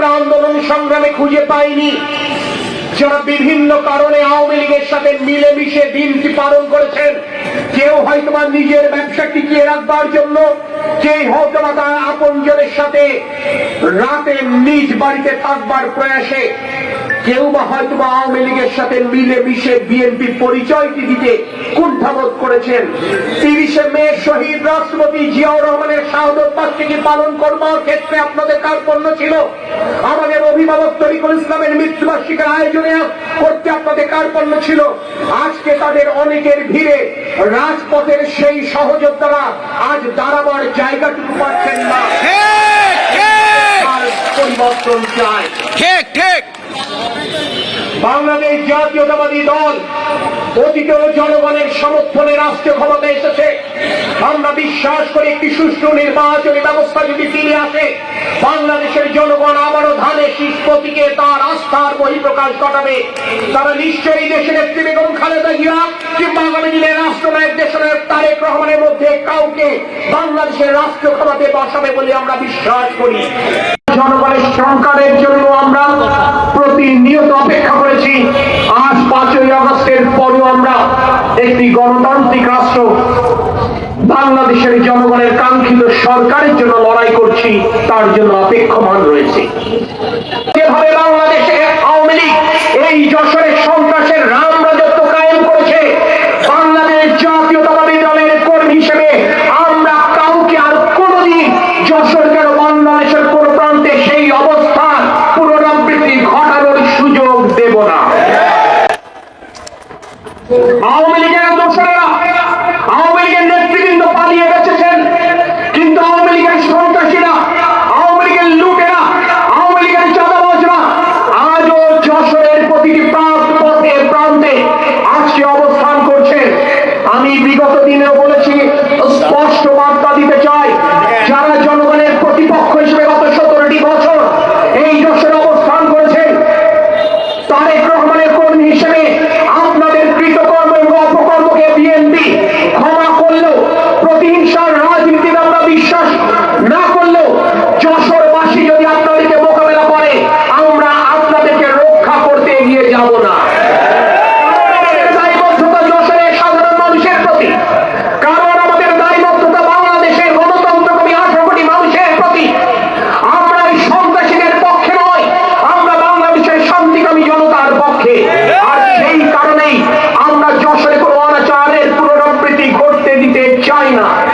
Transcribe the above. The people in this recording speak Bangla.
আমরা আন্দোলন সংগ্রামে খুঁজে পাইনি। যারা বিভিন্ন কারণে আওয়ামী লীগের সাথে মিলেমিশে দিনটি পালন করেছেন, কেউ হয়তো বা নিজের ব্যবসা টিকিয়ে রাখবার জন্য, কেউ হয়তো বা তার আপনজনের সাথে রাতে নিজ বাড়িতে থাকবার প্রয়াসে, কেউ বা হয়তো বা আওয়ামী লীগের সাথে মিলেমিশে বিএনপি পরিচয়টি দিতে করেছেন। তিরিশে মে শহীদ রাষ্ট্রপতি জিয়াউর রহমানের শাহাদত বার্ষিকী পালন করবার ক্ষেত্রে আপনাদের কার্পণ্য ছিল। আমাদের অভিভাবক তরিকুল ইসলামের মৃত্যুবার্ষিকীর আয়োজনে করতে আপনাদের কার্পণ্য ছিল। আজকে তাদের অনেকের ভিড়ে রাজপথের সেই সহযোদ্ধারা আজ দাঁড়াবার জায়গাটুকু পাচ্ছেন না। পরিবর্তন চায়। ঠিক ঠিক। বাংলাদেশ জাতীয়তাবাদী দল অতীতেও জনগণের সমর্থনে রাষ্ট্রীয় ক্ষমতা এসেছে। আমরা বিশ্বাস করি একটি সুষ্ঠু নির্বাচনী ব্যবস্থা যদি ফিরে আসে, বাংলাদেশের জনগণ আবারও ধানে শীষ প্রতীকে তার আস্থার বহিঃপ্রকাশ ঘটাবে। তারা নিশ্চয়ই দেশের নেত্রী বেগম খালেদা জিয়া কিংবা আগামী দিনে রাষ্ট্রনায়ক, দেশনায়ক তারেক রহমানের মধ্যে কাউকে বাংলাদেশের রাষ্ট্রীয় ক্ষমতায় বসাবে বলে আমরা বিশ্বাস করি। জনগণের সংকারের জন্য আমরা প্রতিনিয়ত অপেক্ষা করেছি। আজ পাঁচই আগস্টের পরও আমরা একটি গণতান্ত্রিক রাষ্ট্র বাংলাদেশের জনগণের কাঙ্ক্ষিত সরকারের জন্য লড়াই করছি, তার জন্য অপেক্ষমান রয়েছে। যেভাবে বাংলাদেশে আওয়ামী লীগের দোষরেরা আওয়ামী লীগের নেতৃবৃন্দ পালিয়ে বেঁচেছেন। কিন্তু আওয়ামী লীগের সন্ত্রাসীরা, আওয়ামী লীগের লুটেরা, আওয়ামী লীগের চাঁদাবাজরা আজও যশোরের প্রতিটি প্রান্তে প্রান্তে আজকে অবস্থান করছেন। আমি বিগত দিনেও বলেছি না